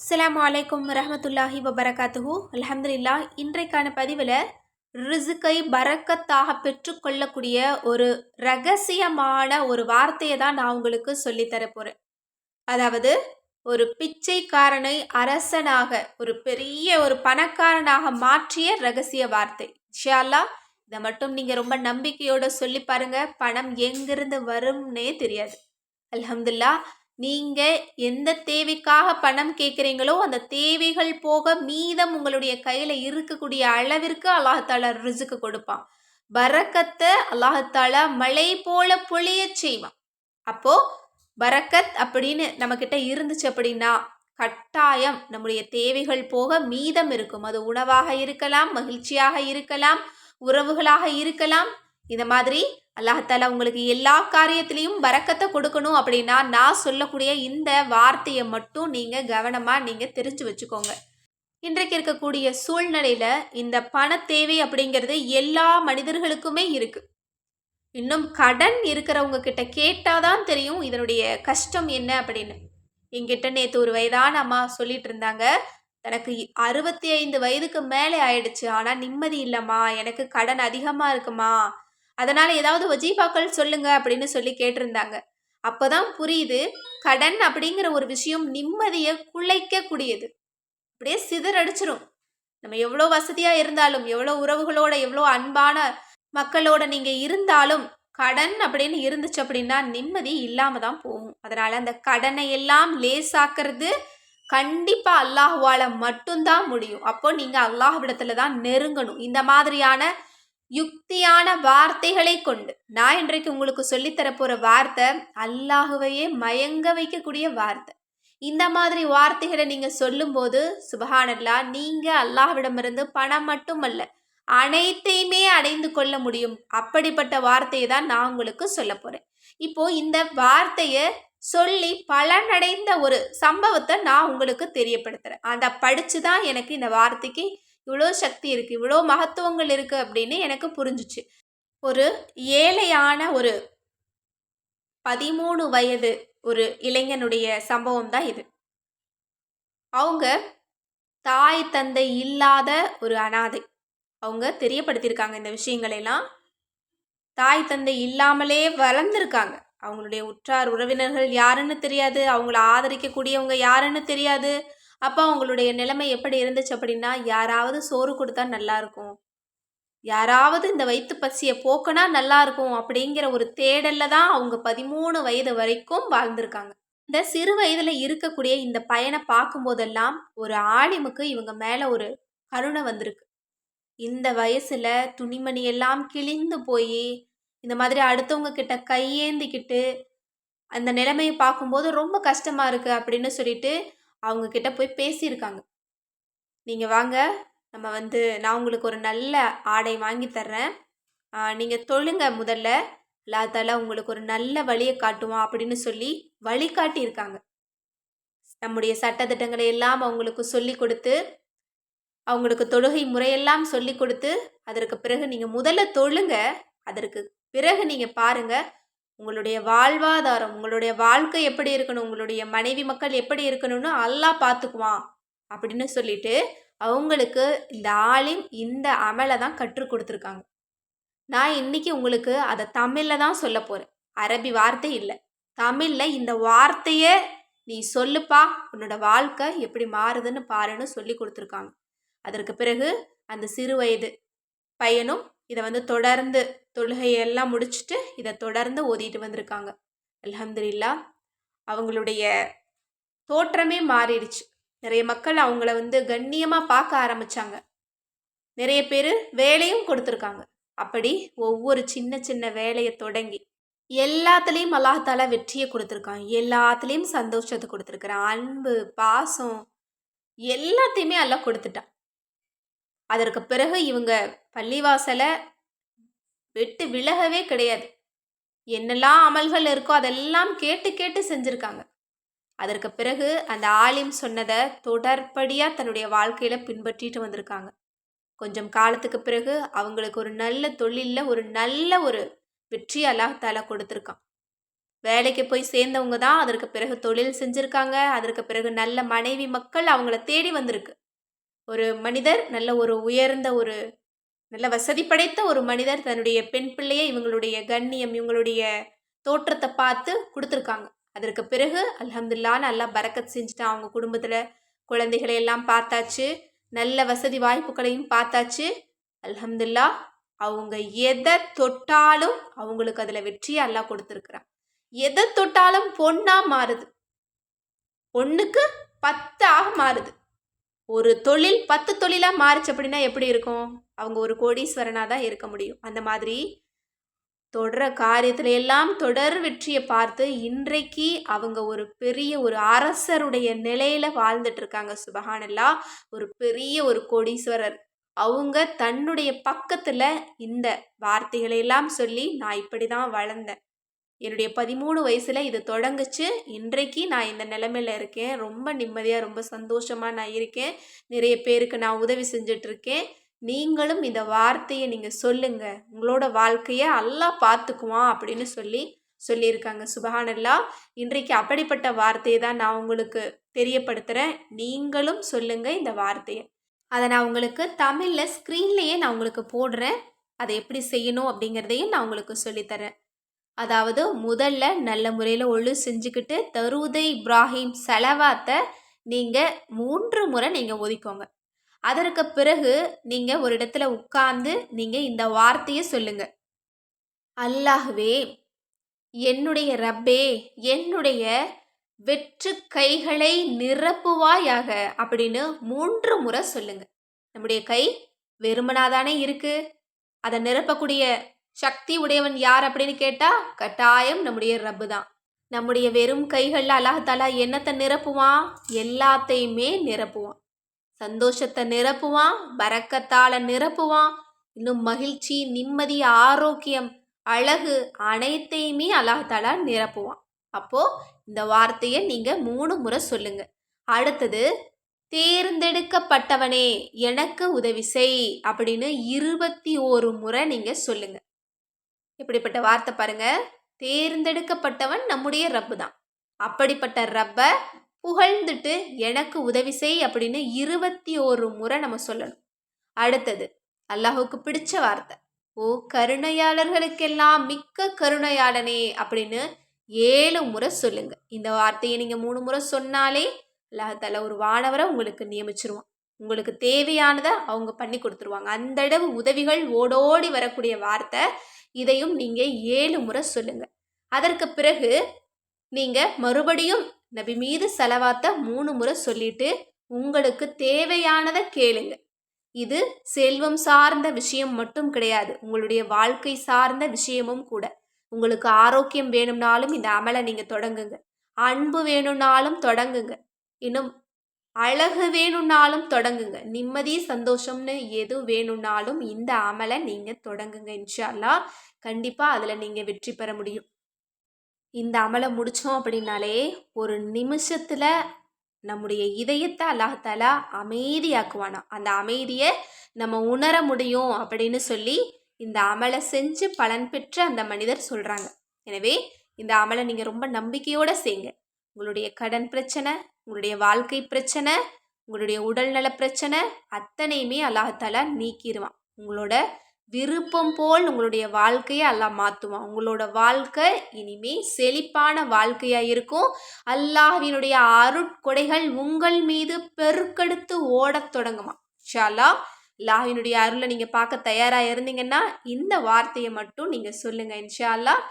அஸ்லாம் வலைக்கம் ரஹமத்துல்லாஹி வபரகாத்துஹூ. அலமதுல்லா இன்றைக்கான பதிவில் ரிசுக்கை பறக்கத்தாக பெற்றுக்கொள்ளக்கூடிய ஒரு ரகசியமான ஒரு வார்த்தையை தான் நான் உங்களுக்கு சொல்லித்தர போகிறேன் அதாவது ஒரு பிச்சைக்காரனை அரசனாக ஒரு பெரிய ஒரு பணக்காரனாக மாற்றிய ரகசிய வார்த்தை. ஷியாலா இதை மட்டும் நீங்கள் ரொம்ப நம்பிக்கையோடு சொல்லி பாருங்க. பணம் எங்கிருந்து வரும்னே தெரியாது. அலமதுல்லா நீங்க எந்த தேவைக்காக பணம் கேட்குறீங்களோ அந்த தேவைகள் போக மீதம் உங்களுடைய கையில இருக்கக்கூடிய அளவிற்கு அல்லாஹால ரிசுக்கு கொடுப்பான். பரக்கத்தை அல்லாஹால மழை போல பொழிய செய்வான். அப்போ பரக்கத் அப்படின்னு நம்ம கிட்ட இருந்துச்சு அப்படின்னா கட்டாயம் நம்முடைய தேவைகள் போக மீதம் இருக்கும். அது உணவாக இருக்கலாம் மகிழ்ச்சியாக இருக்கலாம் உறவுகளாக இருக்கலாம். இந்த மாதிரி அல்லாஹால உங்களுக்கு எல்லா காரியத்திலையும் வரக்கத்தை கொடுக்கணும் அப்படின்னா நான் சொல்லக்கூடிய இந்த வார்த்தையை மட்டும் நீங்கள் கவனமாக நீங்கள் தெரிஞ்சு வச்சுக்கோங்க. இன்றைக்கு இருக்கக்கூடிய சூழ்நிலையில் இந்த பண தேவை அப்படிங்கிறது எல்லா மனிதர்களுக்குமே இருக்குது இன்னும் கடன் இருக்கிறவங்க கிட்ட கேட்டாதான் தெரியும் இதனுடைய கஷ்டம் என்ன அப்படின்னு. எங்கிட்ட நேற்று ஒரு வயதான அம்மா சொல்லிட்டு இருந்தாங்க எனக்கு அறுபத்தி ஐந்து வயதுக்கு மேலே ஆயிடுச்சு ஆனால் நிம்மதி இல்லைம்மா எனக்கு கடன் அதிகமாக இருக்குமா அதனால் ஏதாவது வஜீஃபாக்கள் சொல்லுங்க அப்படின்னு சொல்லி கேட்டிருந்தாங்க. அப்போதான் புரியுது கடன் அப்படிங்கிற ஒரு விஷயம் நிம்மதியை குலைக்கக்கூடியது. அப்படியே சிதறடிச்சிரும் நம்ம எவ்வளோ வசதியாக இருந்தாலும் எவ்வளோ உறவுகளோட எவ்வளோ அன்பான மக்களோட நீங்கள் இருந்தாலும் கடன் அப்படின்னு இருந்துச்சு அப்படின்னா நிம்மதி இல்லாமல் தான் போகும். அதனால் அந்த கடனை எல்லாம் லேசாக்கிறது கண்டிப்பாக அல்லாஹுவால் மட்டும்தான் முடியும். அப்போ நீங்கள் அல்லாஹ்விடத்துல தான் நெருங்கணும். இந்த மாதிரியான யுக்தியான வார்த்தைகளை கொண்டு. நான் இன்றைக்கு உங்களுக்கு சொல்லித்தரப்போகிற வார்த்தை அல்லாஹுவையே மயங்க வைக்கக்கூடிய வார்த்தை. இந்த மாதிரி வார்த்தைகளை நீங்கள் சொல்லும்போது சுபஹானல்லா நீங்கள் அல்லாஹ்விடமிருந்து பணம் மட்டுமல்ல அனைத்தையுமே அடைந்து கொள்ள முடியும். அப்படிப்பட்ட வார்த்தையை தான் நான் உங்களுக்கு சொல்ல போகிறேன் இப்போ இந்த வார்த்தையை சொல்லி பலனடைந்த ஒரு சம்பவத்தை நான் உங்களுக்கு தெரியப்படுத்துகிறேன் அதை படித்து தான் எனக்கு இந்த வார்த்தைக்கு இவ்வளோ சக்தி இருக்குது இவ்வளோ மகத்துவங்கள் இருக்குது அப்படின்னு எனக்கு புரிஞ்சிச்சு. ஒரு ஏழையான ஒரு பதிமூணு வயது ஒரு இளைஞனுடைய சம்பவம் தான் இது. அவங்க தாய் தந்தை இல்லாத ஒரு அனாதை. அவங்க தெரியப்படுத்தியிருக்காங்க இந்த விஷயங்களெல்லாம் தாய் தந்தை இல்லாமலே வளர்ந்துருக்காங்க. அவங்களுடைய உற்றார் உறவினர்கள் யாருன்னு தெரியாது. அவங்கள ஆதரிக்கக்கூடியவங்க யாருன்னு தெரியாது. அப்போ அவங்களுடைய நிலைமை எப்படி இருந்துச்சு அப்படின்னா யாராவது சோறு கொடுத்தா நல்லா இருக்கும் யாராவது இந்த வயிற்று பசியை போக்கினா நல்லா இருக்கும் அப்படிங்கிற ஒரு தேடல்ல தான் அவங்க பதிமூணு வயது வரைக்கும் வாழ்ந்திருக்காங்க. இந்த சிறு வயதில் இருக்கக்கூடிய இந்த பையனை பார்க்கும்போதெல்லாம் ஒரு ஆலிமுக்கு இவங்க மேலே ஒரு கருணை வந்திருக்கு. இந்த வயசுல துணிமணி எல்லாம் கிழிந்து போய் இந்த மாதிரி அடுத்தவங்க கிட்ட கையேந்திக்கிட்டு அந்த நிலைமையை பார்க்கும்போது ரொம்ப கஷ்டமா இருக்கு அப்படின்னு சொல்லிட்டு அவங்க கிட்ட போய் பேசியிருக்காங்க. நீங்கள் வாங்க நம்ம வந்து நான் உங்களுக்கு ஒரு நல்ல ஆடை வாங்கி தர்றேன். நீங்கள் தொழுங்க முதல்ல. அல்லாத்தால உங்களுக்கு ஒரு நல்ல வழியை காட்டுவான் அப்படின்னு சொல்லி வழிகாட்டியிருக்காங்க. நம்முடைய சட்டத்திட்டங்களை எல்லாம் அவங்களுக்கு சொல்லி கொடுத்து அவங்களுக்கு தொழுகை முறையெல்லாம் சொல்லி கொடுத்து அதற்கு பிறகு நீங்கள் முதல்ல தொழுங்க. அதற்கு பிறகு நீங்கள் பாருங்கள் உங்களுடைய வாழ்வாதாரம் உங்களுடைய வாழ்க்கை எப்படி இருக்கணும் உங்களுடைய மனைவி மக்கள் எப்படி இருக்கணும்னு அல்லா பார்த்துக்குவான் அப்படின்னு சொல்லிட்டு அவங்களுக்கு இந்த ஆளின் இந்த அமலை தான் கற்றுக் கொடுத்துருக்காங்க. நான் இன்னைக்கு உங்களுக்கு அதை தமிழில் தான் சொல்ல போகிறேன் அரபி வார்த்தை இல்லை. தமிழில் இந்த வார்த்தையை நீ சொல்லுப்பா உன்னோட வாழ்க்கை எப்படி மாறுதுன்னு பாருன்னு சொல்லி கொடுத்துருக்காங்க. அதற்கு பிறகு அந்த சிறு வயது பையனும் இதை வந்து தொடர்ந்து தொழுகையெல்லாம் முடிச்சுட்டு இதை தொடர்ந்து ஓதிட்டு வந்திருக்காங்க. அலமதுல்லா அவங்களுடைய தோற்றமே மாறிடுச்சு. நிறைய மக்கள் அவங்கள வந்து கண்ணியமாக பார்க்க ஆரம்பித்தாங்க நிறைய பேர் வேலையும் கொடுத்துருக்காங்க. அப்படி ஒவ்வொரு சின்ன சின்ன வேலையை தொடங்கி எல்லாத்துலேயும் அல்லாஹால வெற்றியை கொடுத்துருக்கான். எல்லாத்துலேயும் சந்தோஷத்தை கொடுத்துருக்குறான். அன்பு பாசம் எல்லாத்தையுமே எல்லாம் கொடுத்துட்டான். அதற்கு பிறகு இவங்க பள்ளிவாசலை விட்டு விலகவே கிடையாது. என்னெல்லாம் அமல்கள் இருக்கோ அதெல்லாம் கேட்டு கேட்டு செஞ்சுருக்காங்க. அதற்கு பிறகு அந்த ஆலிம் சொன்னதை தொடர்படியாக தன்னுடைய வாழ்க்கையில் பின்பற்றிட்டு வந்திருக்காங்க. கொஞ்சம் காலத்துக்கு பிறகு அவங்களுக்கு ஒரு நல்ல தொழிலில் ஒரு நல்ல ஒரு வெற்றி அல்லாஹால கொடுத்துருக்கான். வேலைக்கு போய் சேர்ந்தவங்க தான் அதற்கு பிறகு தொழில் செஞ்சுருக்காங்க. அதற்கு பிறகு நல்ல மனைவி மக்கள் அவங்கள தேடி வந்திருக்கு. ஒரு மனிதர் நல்ல ஒரு உயர்ந்த ஒரு நல்ல வசதி படைத்த ஒரு மனிதர் தன்னுடைய பெண் பிள்ளையை இவங்களுடைய கண்ணியம் இவங்களுடைய தோற்றத்தை பார்த்து கொடுத்துருக்காங்க. அதற்கு பிறகு அல்ஹம்துல்லான்னு நல்லா பறக்கத் செஞ்சுட்டான். அவங்க குடும்பத்தில் குழந்தைகளை எல்லாம் பார்த்தாச்சு. நல்ல வசதி வாய்ப்புகளையும் பார்த்தாச்சு. அல்ஹம்துல்லா அவங்க எதை தொட்டாலும் அவங்களுக்கு அதில் வெற்றியை எல்லாம் கொடுத்துருக்குறான். எதை தொட்டாலும் பொண்ணாக மாறுது. பொண்ணுக்கு பத்தாக மாறுது. ஒரு தொழில் பத்து தொழிலாக மாறிச்சு அப்படின்னா எப்படி இருக்கும்? அவங்க ஒரு கோடீஸ்வரனாக தான் இருக்க முடியும். அந்த மாதிரி தொடர காரியத்தில் எல்லாம் தொடர் வெற்றியை பார்த்து இன்றைக்கு அவங்க ஒரு பெரிய ஒரு அரசருடைய நிலையில் வாழ்ந்துட்டு இருக்காங்க. சுபஹானல்லா ஒரு பெரிய ஒரு கோடீஸ்வரர். அவங்க தன்னுடைய பக்கத்தில் இந்த வார்த்தைகளை எல்லாம் சொல்லி நான் இப்படி தான் வளர்ந்தேன். என்னுடைய பதிமூணு வயசில் இது தொடங்குச்சு. இன்றைக்கு நான் இந்த நிலமையில் இருக்கேன். ரொம்ப நிம்மதியாக ரொம்ப சந்தோஷமாக நான் இருக்கேன். நிறைய பேருக்கு நான் உதவி செஞ்சிட்ருக்கேன். நீங்களும் இந்த வார்த்தையை நீங்கள் சொல்லுங்கள் உங்களோட வாழ்க்கையை எல்லாம் பார்த்துக்குவான் அப்படின்னு சொல்லி சொல்லியிருக்காங்க. சுபஹானல்லா. இன்றைக்கு அப்படிப்பட்ட வார்த்தையை தான் நான் உங்களுக்கு தெரியப்படுத்துகிறேன் நீங்களும் சொல்லுங்கள் இந்த வார்த்தையை. அதை நான் உங்களுக்கு தமிழில் ஸ்க்ரீன்லேயே நான் உங்களுக்கு போடுறேன். அதை எப்படி செய்யணும் அப்படிங்கிறதையும் நான் உங்களுக்கு சொல்லித்தரேன். அதாவது முதல்ல நல்ல முறையில் ஒழு செஞ்சுக்கிட்டு தருதை இப்ராஹிம் செலவாத்தை நீங்கள் மூன்று முறை நீங்கள் ஒதுக்கோங்க. அதற்கு பிறகு நீங்கள் ஒரு இடத்துல உட்கார்ந்து நீங்கள் இந்த வார்த்தையை சொல்லுங்க. அல்லாஹ்வே என்னுடைய ரப்பே என்னுடைய வெற்று கைகளை நிரப்புவாயாக அப்படின்னு மூன்று முறை சொல்லுங்க. நம்முடைய கை வெறுமனாதானே இருக்கு? அதை நிரப்பக்கூடிய சக்தி உடையவன் யார் அப்படின்னு கேட்டா கட்டாயம் நம்முடைய ரப்பு தான் நம்முடைய வெறும் கைகளில் அல்லாஹாலா என்னத்தை நிரப்புவான்? எல்லாத்தையுமே நிரப்புவான். சந்தோஷத்தை நிரப்புவான் பறக்கத்தால நிரப்புவான். இன்னும் மகிழ்ச்சி நிம்மதி ஆரோக்கியம் அழகு அனைத்தையுமே அல்லாஹாலா நிரப்புவான். அப்போ இந்த வார்த்தையை நீங்க மூணு முறை சொல்லுங்க. அடுத்தது தேர்ந்தெடுக்கப்பட்டவனே எனக்கு உதவி செய் அப்படின்னு இருபத்தி ஒரு முறை நீங்க சொல்லுங்க. இப்படிப்பட்ட வார்த்தை பாருங்க. தேர்ந்தெடுக்கப்பட்டவன் நம்முடைய ரப்பு தான். அப்படிப்பட்ட ரப்பை புகழ்ந்துட்டு எனக்கு உதவி செய் அப்படின்னு இருபத்தி ஒரு முறை நம்ம சொல்லணும். அடுத்தது அல்லாஹுக்கு பிடிச்ச வார்த்தை. ஓ கருணையாளர்களுக்கெல்லாம் மிக்க கருணையாளனே அப்படின்னு ஏழு முறை சொல்லுங்க. இந்த வார்த்தையை நீங்க மூணு முறை சொன்னாலே அல்லாஹால ஒரு வானவரை உங்களுக்கு நியமிச்சிருவான். உங்களுக்கு தேவையானதை அவங்க பண்ணி கொடுத்துருவாங்க. அந்த அளவு உதவிகள் ஓடோடி வரக்கூடிய வார்த்தை. இதையும் நீங்கள் ஏழு முறை சொல்லுங்கள் அதற்கு பிறகு நீங்கள் மறுபடியும் நபி மீது செலவாத்த மூணு முறை சொல்லிட்டு உங்களுக்கு தேவையானதை கேளுங்க. இது செல்வம் சார்ந்த விஷயம் மட்டும் கிடையாது. உங்களுடைய வாழ்க்கை சார்ந்த விஷயமும் கூட. உங்களுக்கு ஆரோக்கியம் வேணும்னாலும் இந்த அமலை நீங்கள் தொடங்குங்க. அன்பு வேணும்னாலும் தொடங்குங்க. இன்னும் அழகு வேணும்னாலும் தொடங்குங்க. நிம்மதி சந்தோஷம்னு எது வேணும்னாலும் இந்த அமலை நீங்கள் தொடங்குங்க இன்ஷால்லா கண்டிப்பாக அதில் நீங்கள் வெற்றி பெற முடியும். இந்த அமலை முடித்தோம் அப்படின்னாலே ஒரு நிமிஷத்தில் நம்முடைய இதயத்தை அல்லாஹாலா அமைதியாக்குவானா. அந்த அமைதியை நம்ம உணர முடியும் அப்படின்னு சொல்லி இந்த அமலை செஞ்சு பலன் பெற்ற அந்த மனிதர் சொல்கிறாங்க எனவே இந்த அமலை நீங்கள் ரொம்ப நம்பிக்கையோடு செய்யுங்க. உங்களுடைய கடன் பிரச்சனை உங்களுடைய வாழ்க்கை பிரச்சனை உங்களுடைய உடல்நல பிரச்சனை அத்தனையுமே அல்லாஹாலா நீக்கிடுவான் உங்களோட விருப்பம் போல் உங்களுடைய வாழ்க்கையை எல்லாம் மாற்றுவான் உங்களோட வாழ்க்கை இனிமே செழிப்பான வாழ்க்கையாக இருக்கும். அல்லாஹினுடைய அருட்கொடைகள் உங்கள் மீது பெருக்கெடுத்து ஓடத் தொடங்குமா ஷாலா அல்லாஹினுடைய அருளை நீங்கள் பார்க்க தயாராக இருந்தீங்கன்னா இந்த வார்த்தையை மட்டும் நீங்கள் சொல்லுங்கள் இன்ஷா அல்லாஹ்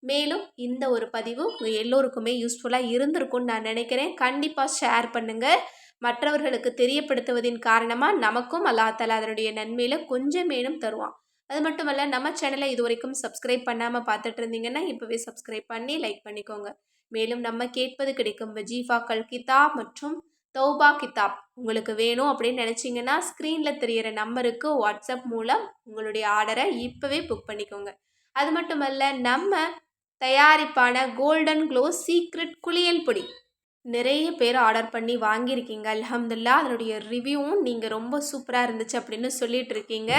மேலும் இந்த ஒரு பதிவு உங்கள் எல்லோருக்குமே யூஸ்ஃபுல்லாக இருந்திருக்கும்னு நான் நினைக்கிறேன். கண்டிப்பாக ஷேர் பண்ணுங்கள் மற்றவர்களுக்கு தெரியப்படுத்துவதின் காரணமாக நமக்கும் அல்லாஹால அதனுடைய நன்மையில் கொஞ்சம் மேலும் தருவான். அது மட்டும் நம்ம சேனலை இது வரைக்கும் சப்ஸ்கிரைப் பண்ணாமல் பார்த்துட்டு இருந்தீங்கன்னா இப்போவே சப்ஸ்கிரைப் பண்ணி லைக் பண்ணிக்கோங்க. மேலும் நம்ம கேட்பது கிடைக்கும் வஜீஃபாக்கள் கிதாப் மற்றும் தௌபா கிதாப். உங்களுக்கு வேணும் அப்படின்னு நினச்சிங்கன்னா ஸ்க்ரீனில் தெரிகிற நம்பருக்கு வாட்ஸ்அப் மூலம் உங்களுடைய ஆர்டரை இப்போவே புக் பண்ணிக்கோங்க. அது மட்டுமல்ல நம்ம தயாரிப்பான கோல்டன் க்ளோ சீக்ரெட் குளியல் பொடி. நிறைய பேர் ஆர்டர் பண்ணி வாங்கியிருக்கீங்க. அல்ஹம்துல்லா அதனுடைய ரிவ்யூவும் நீங்கள் ரொம்ப சூப்பராக இருந்துச்சு அப்படின்னு சொல்லிட்டு இருக்கீங்க.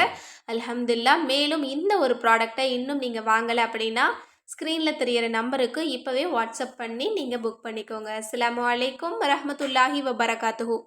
அல்ஹம்துல்லா மேலும் இந்த ஒரு ப்ராடக்டை இன்னும் நீங்கள் வாங்கலை அப்படின்னா ஸ்க்ரீனில் தெரியிற நம்பருக்கு இப்போவே வாட்ஸ்அப் பண்ணி நீங்கள் புக் பண்ணிக்கோங்க. அஸ்லாம் வலைக்கம் வரஹ்மத்துல்லாஹி வபரகாத்துஹூ.